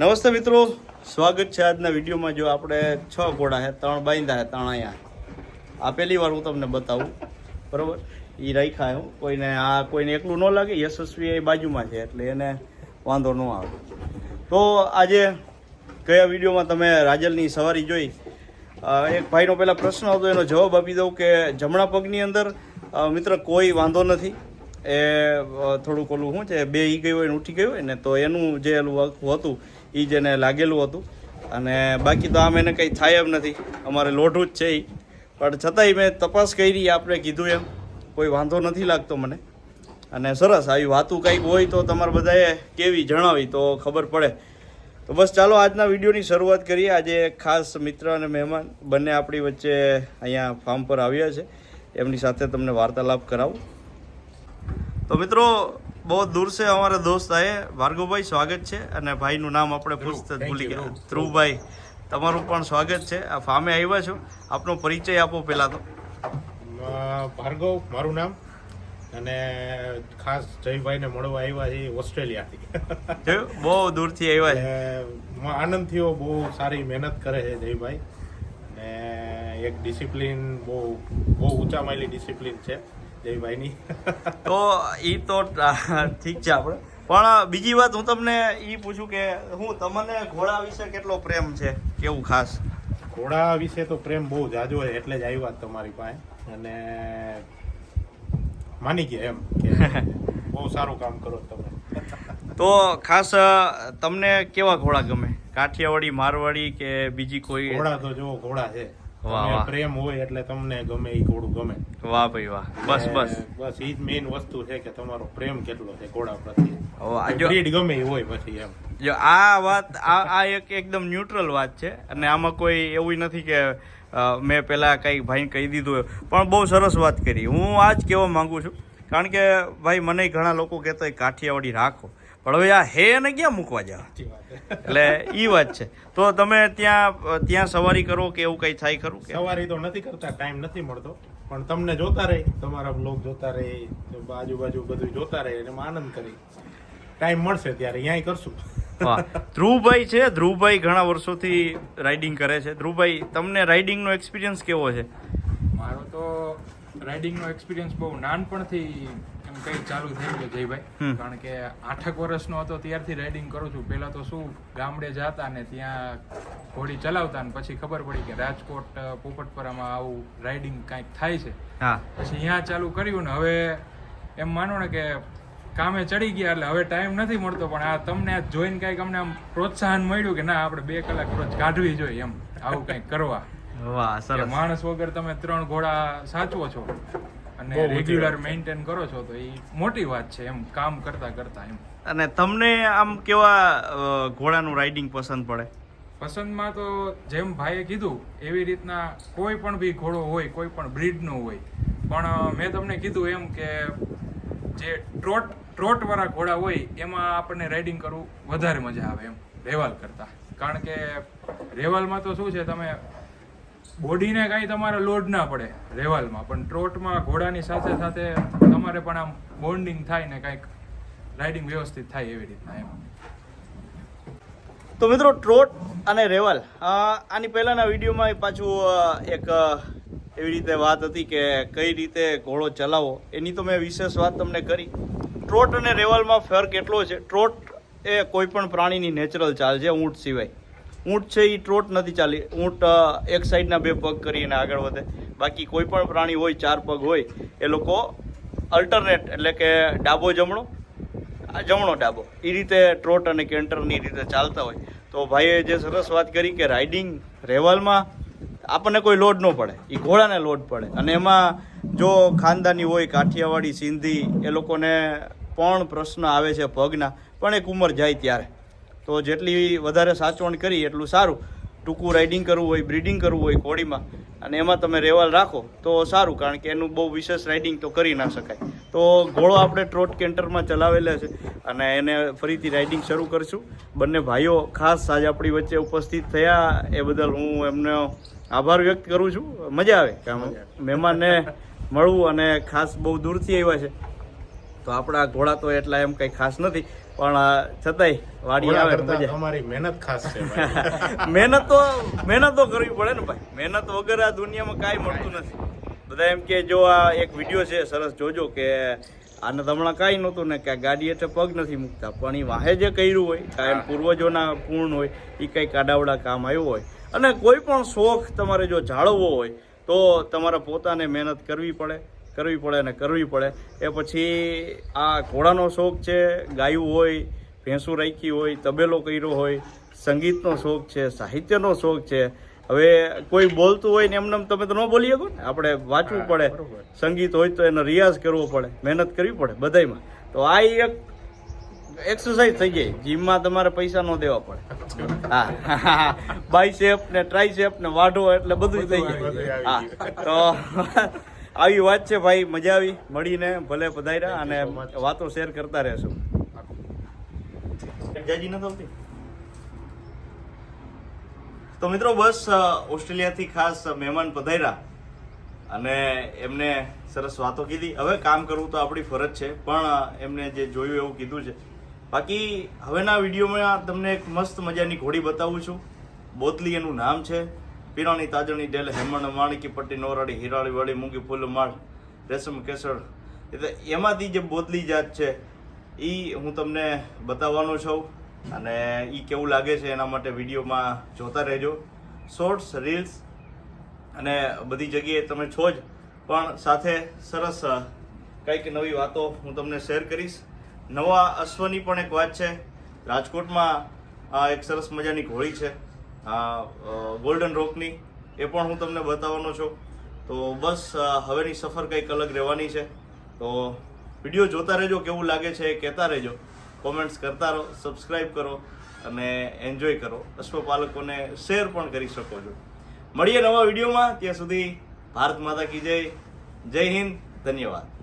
નમસ્તે મિત્રો, સ્વાગત છે આજના વિડીયોમાં. જો આપણે છ ઘોડા છે, ત્રણ બાંધા છે, ત્રણ અહીંયા. આ પહેલી વાર હું તમને બતાવું, બરાબર? એ રાખ્યા હું. કોઈને આ કોઈને એકલું ન લાગે, યશસ્વી એ બાજુમાં છે, એટલે એને વાંધો ન આવે. તો આજે કયા વિડીયોમાં તમે રાજલની સવારી જોઈ? એક ભાઈનો પહેલાં પ્રશ્ન હતો, એનો જવાબ આપી દઉં કે જમણા પગની અંદર મિત્ર, કોઈ વાંધો નથી. એ થોડુંક ઓલું શું છે, બે ઈ ગયું હોય ને ઉઠી ગયું હોય ને, તો એનું જે એલું હતું એ જેને લાગેલું હતું. અને બાકી તો આમ એને કંઈ થાય એમ નથી. અમારે લોઢું જ છે એ પણ છતાંય મેં તપાસ કરી આપણે કીધું એમ. કોઈ વાંધો નથી લાગતો મને. અને સરસ, આવી વાતું કંઈક હોય તો તમારે બધાએ કેવી જણાવી તો ખબર પડે. તો બસ ચાલો, આજના વિડીયોની શરૂઆત કરીએ. આજે ખાસ મિત્ર અને મહેમાન બંને આપણી વચ્ચે અહીંયા ફાર્મ પર આવ્યા છે. એમની સાથે તમને વાર્તાલાપ કરાવું. તો મિત્રો બહુ દૂર છે અમારા દોસ્ત આયે. ભાર્ગવભાઈ સ્વાગત છે. અને ભાઈનું નામ આપણે પૂછતા ભૂલી ગયા. ધ્રુવભાઈ તમારું પણ સ્વાગત છે. આ ફામે આવ્યા છો. આપનો પરિચય આપો પહેલાં તો. ભાર્ગવ મારું નામ. અને ખાસ જયભાઈને મળવા આવ્યા છે ઓસ્ટ્રેલિયાથી. બહુ દૂરથી આવ્યા છે. આનંદ થયો બહુ સારી મહેનત કરે છે જયભાઈ. ને એક ડિસિપ્લિન બહુ બહુ ઊંચા માયલી ડિસિપ્લિન છે. જયભાઈની તો એ તો ઠીક છે આપણે. પણ બીજી વાત હું તમને એ પૂછું કે હું તમને ઘોડા વિશે કેટલો પ્રેમ છે? કેવું ખાસ? ઘોડા વિશે તો પ્રેમ બહુ જાજો છે એટલે જ આવ્યા તમારી પાસે. અને માની ગયા એમ કે બહુ સારું કામ કરો તમે. તો ખાસ તમને કેવા ઘોડા ગમે? કાઠિયાવાડી મારવાડી કે બીજી કોઈ? ઘોડા તો જો ઘોડા છે. પ્રેમ હોય એટલે તમને ગમે એ ઘોડું ગમે. વાહ ભાઈ વાહ. બસ બસ. બસ ઈ જ મેઇન વસ્તુ છે કે તમારો પ્રેમ કેટલો છે ઘોડા પ્રત્યે. આ બ્રીડ ગમે એ હોય પછી એમ. જો આ વાત આ આ એક એકદમ ન્યુટ્રલ વાત છે અને આમાં કોઈ એવું નથી કે મેં પહેલાં કંઈ ભાઈ કહી દીધું. પણ બહુ સરસ વાત કરી. હું આ જ કહેવા માંગુ છું. કારણ કે ભાઈ મને ઘણા લોકો કહેતા કાઠિયાવાડી રાખો. પણ હવે આ હે એને ક્યાં મૂકવા જાવ. એટલે એ વાત છે. તો તમે ત્યાં ત્યાં સવારી કરો કે એવું કંઈ થાય ખરું કે? સવારી તો નથી કરતા ટાઈમ નથી મળતો. પણ તમને જોતા રહે તમારા બ્લોગ જોતા રહે આજુબાજુ બધું જોતા રહે અને એમાં આનંદ કરી. ટાઈમ મળશે ત્યારે અહીંયા કરશું. ધ્રુવભાઈ છે ધ્રુવભાઈ ઘણા વર્ષોથી રાઇડિંગ કરે છે. ધ્રુવભાઈ તમને રાઇડિંગનો એક્સપિરિયન્સ કેવો છે? મારો તો રાઇડિંગનો એક્સપિરિયન્સ બહુ નાનપણથી એમ કઈ ચાલુ થઈ ગયું જયભાઈ. કારણ કે આઠક વર્ષનો હતો ત્યારથી રાઇડિંગ કરું છું. પહેલા તો શું ગામડે જતા ને ત્યાં ઘોડી ચલાવતા ને પછી ખબર પડી કે રાજકોટ પોપટપરામાં આવું રાઇડિંગ કાંઈક થાય છે. પછી અહીંયા ચાલુ કર્યું ને હવે એમ માનો ને કે કામે ચડી ગયા એટલે હવે ટાઈમ નથી મળતો પણ આ તમને જોઈને કંઈક અમને આમ પ્રોત્સાહન મળ્યું કે ના આપણે બે કલાક રોજ કાઢવી જોઈએ એમ આવું કંઈક કરવા. વાહ સરસ. માણસ વગર તમે ત્રણ ઘોડા સાચવો છો. અને રેગ્યુલર મેન્ટેન કરો છો તો એ મોટી વાત છે એમ કામ કરતા કરતા એમ. અને તમને આમ કેવા ઘોડાનું રાઇડિંગ પસંદ પડે? પસંદમાં તો જેમ ભાઈએ કીધું એવી રીતના કોઈ પણ બી ઘોડો હોય કોઈ પણ બ્રીડનો હોય. પણ મેં તમને કીધું એમ કે જે ટ્રોટ ટ્રોટવાળા ઘોડા હોય એમાં આપણને રાઇડિંગ કરવું વધારે મજા આવે એમ રેવાલ કરતાં. કારણ કે રેવાલમાં તો શું છે તમે બોડીને કાંઈ તમારે લોડ ના પડે રેવાલમાં પણ ટ્રોટમાં ઘોડાની સાથે સાથે તમારે પણ આમ બોન્ડિંગ થાય ને કાંઈક રાઇડિંગ વ્યવસ્થિત થાય એવી રીતના એમ. તો મિત્રો ટ્રોટ અને રેવલ આની પહેલાંના વિડીયોમાં પાછું એક એવી રીતે વાત હતી કે કઈ રીતે ઘોડો ચલાવો એની તો મેં વિશેષ વાત તમને કરી. ટ્રોટ અને રેવલમાં ફેર એટલો છે ટ્રોટ એ કોઈ પણ પ્રાણીની નેચરલ ચાલ છે, ઊંટ સિવાય. ઊંટ છે એ ટ્રોટ નથી ચાલી. ઊંટ એક સાઈડના બે પગ કરીને આગળ વધે. બાકી કોઈ પણ પ્રાણી હોય, ચાર પગ હોય, એ લોકો અલ્ટરનેટ એટલે કે ડાબો જમણો જમણો ડાબો. એ રીતે ટ્રોટ અને કેન્ટરની રીતે ચાલતા હોય. તો ભાઈએ જે સરસ વાત કરી કે રાઇડિંગ રેવલમાં આપણને કોઈ લોડ ન પડે. એ ઘોડાને લોડ પડે. અને એમાં જો ખાનદાની હોય, કાઠિયાવાડી, સિંધી, એ લોકોને પણ પ્રશ્ન આવે છે પગના પણ એક ઉંમર જાય ત્યારે. તો જેટલી વધારે સાચવણ કરી એટલું સારું. ટૂંકું રાઇડિંગ કરવું હોય બ્રીડિંગ કરવું હોય ઘોડીમાં અને એમાં તમે રેવાલ રાખો તો સારું કારણ કે એનું બહુ વિશેષ રાઇડિંગ તો કરી ના શકાય. તો ઘોડો આપણે ટ્રોટ કેન્ટરમાં ચલાવેલા છે અને એને ફરીથી રાઇડિંગ શરૂ કરશું. બંને ભાઈઓ ખાસ આજે આપણી વચ્ચે ઉપસ્થિત થયા એ બદલ હું એમનો આભાર વ્યક્ત કરું છું. મજા આવે. કે મહેમાનને મળવું અને ખાસ બહુ દૂરથી આવ્યા છે. તો આપણા ઘોડા તો એટલા એમ કંઈ ખાસ નથી. પણ છતાંય વાડી આવે અમારી મહેનત ખાસ છે મહેનત તો મહેનત તો કરવી પડે ને ભાઈ. મહેનત વગર આ દુનિયામાં કાંઈ મળતું નથી. બધા એમ કે જો આ એક વીડિયો છે સરસ જોજો કે આને હમણાં કાંઈ નહોતું ને કે ગાડી એટલે પગ નથી મૂકતા. પણ એ વાહે જે કર્યું હોય કાંઈ પૂર્વજોના પૂર્ણ હોય એ કંઈક આડાવડા કામ આવ્યું હોય. અને કોઈ પણ શોખ તમારે જો જાળવવો હોય તો તમારે પોતાને મહેનત કરવી પડે. કરવી પડે અને કરવી પડે. એ પછી આ ઘોડાનો શોખ છે ગાયું હોય ભેંસું રાખી હોય તબેલો કર્યો હોય સંગીતનો શોખ છે સાહિત્યનો શોખ છે. હવે કોઈ બોલતું હોય ને એમને એમ તમે તો ન બોલી શકો ને. આપણે વાંચવું પડે. સંગીત હોય તો એનો રિયાઝ કરવો પડે. મહેનત કરવી પડે બધાયમાં. તો આ એક એક્સરસાઇઝ થઈ જાય જીમમાં તમારે પૈસા ન દેવા પડે. હા બાયસેપ ને ટ્રાયસેપ ને વાઢો એટલે બધું થઈ જાય. હા. તો આવી વાત છે ભાઈ મજા આવી. મળીને ભલે પધાર્યા અને. વાતો શેર કરતા રહેશું. તો મિત્રો બસ ઓસ્ટ્રેલિયાથી ખાસ મહેમાન પધાર્યા અને એમને સરસ વાતો કીધી. હવે કામ કરવું તો આપણી ફરજ છે પણ એમને જે જોયું એવું કીધું છે. બાકી હવેના વિડીયોમાં તમને એક મસ્ત મજાની ઘોડી બતાવું છું. બોતલી એનું નામ છે. પીરાણી તાજણી ડેલ હેમણ માણકી પટ્ટી નોરાડી હિરાળી વાળી મૂંગી ફૂલ માળ રેશમ કેસર એટલે એમાંથી જે બોદલી જાત છે એ હું તમને બતાવવાનો છું. અને એ કેવું લાગે છે એના માટે વિડીયોમાં જોતા રહેજો. શોર્ટ્સ રીલ્સ અને બધી જગ્યાએ તમે છો જ. પણ સાથે સરસ કંઈક નવી વાતો હું તમને શેર કરીશ. નવા અશ્વની પણ એક વાત છે. રાજકોટમાં એક સરસ મજાની ઘોડી છે. આ ગોલ્ડન રોકની એ પણ હું તમને બતાવવાનો છું. તો બસ હવેની સફર કંઈક અલગ રહેવાની છે. તો વીડિયો જોતા રહેજો, કેવું લાગે છે એ કહેતા રહેજો. કોમેન્ટ્સ કરતા રહો સબસ્ક્રાઈબ કરો અને એન્જોય કરો. અશ્વપાલકોને શેર પણ કરી શકો છો. મળીએ નવા વિડીયોમાં. ત્યાં સુધી ભારત માતા કી જય. જય હિન્દ. ધન્યવાદ.